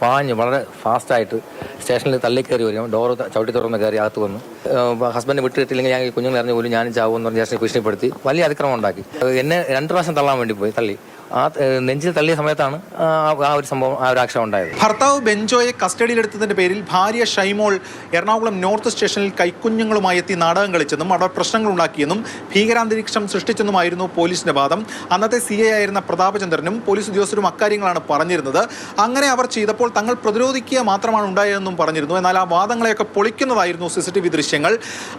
പാഞ്ഞ് വളരെ ഫാസ്റ്റായിട്ട് സ്റ്റേഷനിൽ തള്ളി കയറി വരും. ഡോർ ചവിട്ടി തുറന്ന് കയറി അകത്ത് വന്നു. ഹസ്ബൻഡ് വിട്ട് കിട്ടില്ലെങ്കിൽ ഞാൻ ഈ കുഞ്ഞുങ്ങൾ അറിഞ്ഞ പോലും ഞാനും ചാവുമെന്ന് പറഞ്ഞ് സ്റ്റേഷനിൽ ഭീഷണിപ്പെടുത്തി. വലിയ അതിക്രമം ഉണ്ടാക്കി. എന്നെ രണ്ട് പ്രാവശ്യം തള്ളാൻ വേണ്ടി പോയി തള്ളി. ആ നെഞ്ചിൽ തള്ളിയ സമയത്താണ് ആ ഒരു സംഭവം ആ ഒരു ആക്ഷൻ ഉണ്ടായത്. ഭർത്താവ് ബെഞ്ചോയെ കസ്റ്റഡിയിലെടുത്തതിന്റെ പേരിൽ ഭാര്യ ഷൈമോൾ എറണാകുളം നോർത്ത് സ്റ്റേഷനിൽ കൈക്കുഞ്ഞുങ്ങളുമായി എത്തി നാടകം കളിച്ചെന്നും അവിടെ പ്രശ്നങ്ങൾ ഉണ്ടാക്കിയെന്നും ഭീകരാന്തരീക്ഷം സൃഷ്ടിച്ചെന്നുമായിരുന്നു പോലീസിന്റെ വാദം. അന്നത്തെ സി എ ആയിരുന്ന പ്രതാപചന്ദ്രനും പോലീസ് ഉദ്യോഗസ്ഥരും അക്കാര്യങ്ങളാണ് പറഞ്ഞിരുന്നത്. അങ്ങനെ അവർ ചെയ്തപ്പോൾ തങ്ങൾ പ്രതിരോധിക്കുക മാത്രമാണ് ഉണ്ടായതെന്നും പറഞ്ഞിരുന്നു. എന്നാൽ ആ വാദങ്ങളെയൊക്കെ പൊളിക്കുന്നതായിരുന്നു സി സി ടി വി ദൃശ്യങ്ങൾ.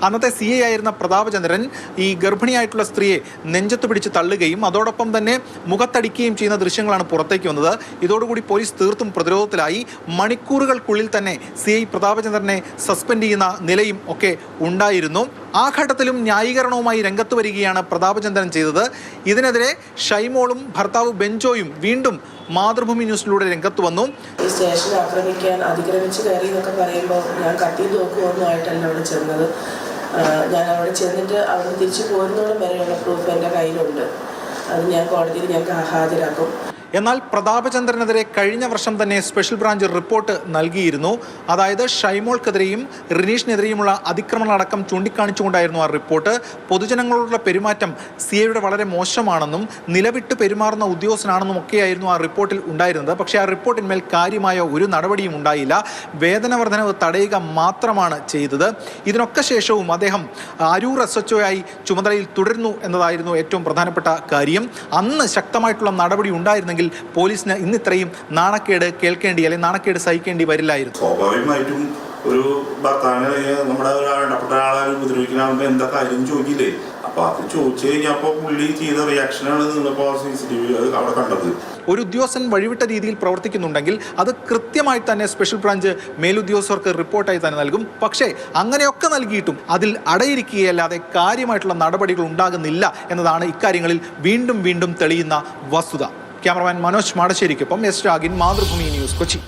അന്നത്തെ സി എ ആയിരുന്ന പ്രതാപചന്ദ്രൻ ഈ ഗർഭിണിയായിട്ടുള്ള സ്ത്രീയെ നെഞ്ചത്ത് പിടിച്ച് തള്ളുകയും അതോടൊപ്പം തന്നെ മുഖത്തടിക്കുകയും ചെയ്യുന്ന ദൃശ്യങ്ങളാണ് പുറത്തേക്ക് വന്നത്. ഇതോടുകൂടി പോലീസ് തീർത്തും പ്രതിരോധത്തിലായി. മണിക്കൂറുകൾക്കുള്ളിൽ തന്നെ സി ഐ പ്രതാപചന്ദ്രനെ സസ്പെൻഡ് ചെയ്യുന്ന നിലയും ഒക്കെ ഉണ്ടായിരുന്നു. ആ ഘട്ടത്തിലും ന്യായീകരണവുമായി രംഗത്ത് വരികയാണ് പ്രതാപചന്ദ്രൻ ചെയ്തത്. ഇതിനെതിരെ ഷൈമോളും ഭർത്താവ് ബെഞ്ചോയും വീണ്ടും മാതൃഭൂമി ന്യൂസിലൂടെ രംഗത്ത് വന്നു. സ്റ്റേഷൻ ആക്രമിക്കാൻ അതിക്രമിച്ച് കയറി എന്നൊക്കെ പറയുമ്പോൾ ഞാൻ കത്തി നോക്കുമൊന്നും അവിടെ ചെന്നത്. ഞാൻ അവിടെ ചെന്നിട്ട് അവിടെ തിരിച്ചു പോരുന്നോളം വരെയുള്ള പ്രൂഫ് എന്റെ കയ്യിലുണ്ട്. അത് ഞാൻ കോടതിയിൽ ഞങ്ങൾക്ക് ഹാജരാക്കും. എന്നാൽ പ്രതാപചന്ദ്രനെതിരെ കഴിഞ്ഞ വർഷം തന്നെ സ്പെഷ്യൽ ബ്രാഞ്ച് റിപ്പോർട്ട് നൽകിയിരുന്നു. അതായത് ഷൈമോൾക്കെതിരെയും റിനീഷിനെതിരെയുമുള്ള അതിക്രമങ്ങളടക്കം ചൂണ്ടിക്കാണിച്ചുകൊണ്ടായിരുന്നു ആ റിപ്പോർട്ട് പൊതുജനങ്ങളോടുള്ള പെരുമാറ്റം സി എയുടെ വളരെ മോശമാണെന്നും നിലവിട്ട് പെരുമാറുന്ന ഉദ്യോഗസ്ഥനാണെന്നും ഒക്കെയായിരുന്നു ആ റിപ്പോർട്ടിൽ ഉണ്ടായിരുന്നത്. പക്ഷേ ആ റിപ്പോർട്ടിന്മേൽ കാര്യമായ ഒരു നടപടിയും ഉണ്ടായില്ല. വേതന വർധനവ് തടയുക മാത്രമാണ് ചെയ്തത്. ഇതിനൊക്കെ ശേഷവും അദ്ദേഹം അരൂർ എസ് എച്ച് ആയി ചുമതലയിൽ തുടരുന്നു എന്നതായിരുന്നു ഏറ്റവും പ്രധാനപ്പെട്ട കാര്യം. അന്ന് ശക്തമായിട്ടുള്ള നടപടി ഉണ്ടായിരുന്നെങ്കിൽ പോലീസിന് ഇന്ന് ഇത്രയും നാണക്കേട് കേൾക്കേണ്ടി അല്ലെങ്കിൽ നാണക്കേട് സഹിക്കേണ്ടി വരില്ലായിരുന്നു. സ്വാഭാവികമായിട്ടും ഒരു ഭർത്താവിനെ നമ്മുടെ ഇടപെട്ട ആളെ ഉപദ്രവിക്കണമെങ്കിൽ എന്താ കാര്യം ചോദിക്കില്ലേ? അപ്പോൾ അത് ചോദിച്ചു കഴിഞ്ഞപ്പോ പുള്ളി ചെയ്ത റിയാക്ഷനാണ് നിങ്ങളിപ്പോ സി സി ടി വി അവിടെ കണ്ടത്. ഒരു ഉദ്യോഗസ്ഥൻ വഴിവിട്ട രീതിയിൽ പ്രവർത്തിക്കുന്നുണ്ടെങ്കിൽ അത് കൃത്യമായി തന്നെ സ്പെഷ്യൽ ബ്രാഞ്ച് മേലുദ്യോഗസ്ഥർക്ക് റിപ്പോർട്ടായി തന്നെ നൽകും. പക്ഷേ അങ്ങനെയൊക്കെ നൽകിയിട്ടും അതിൽ അടയിരിക്കുകയല്ലാതെ കാര്യമായിട്ടുള്ള നടപടികൾ ഉണ്ടാകുന്നില്ല എന്നതാണ് ഇക്കാര്യങ്ങളിൽ വീണ്ടും വീണ്ടും തെളിയുന്ന വസ്തുത. ക്യാമറമാൻ മനോജ് മാടശ്ശേരിക്കൊപ്പം എസ് രാഗിൻ മാതൃഭൂമി ന്യൂസ് കൊച്ചി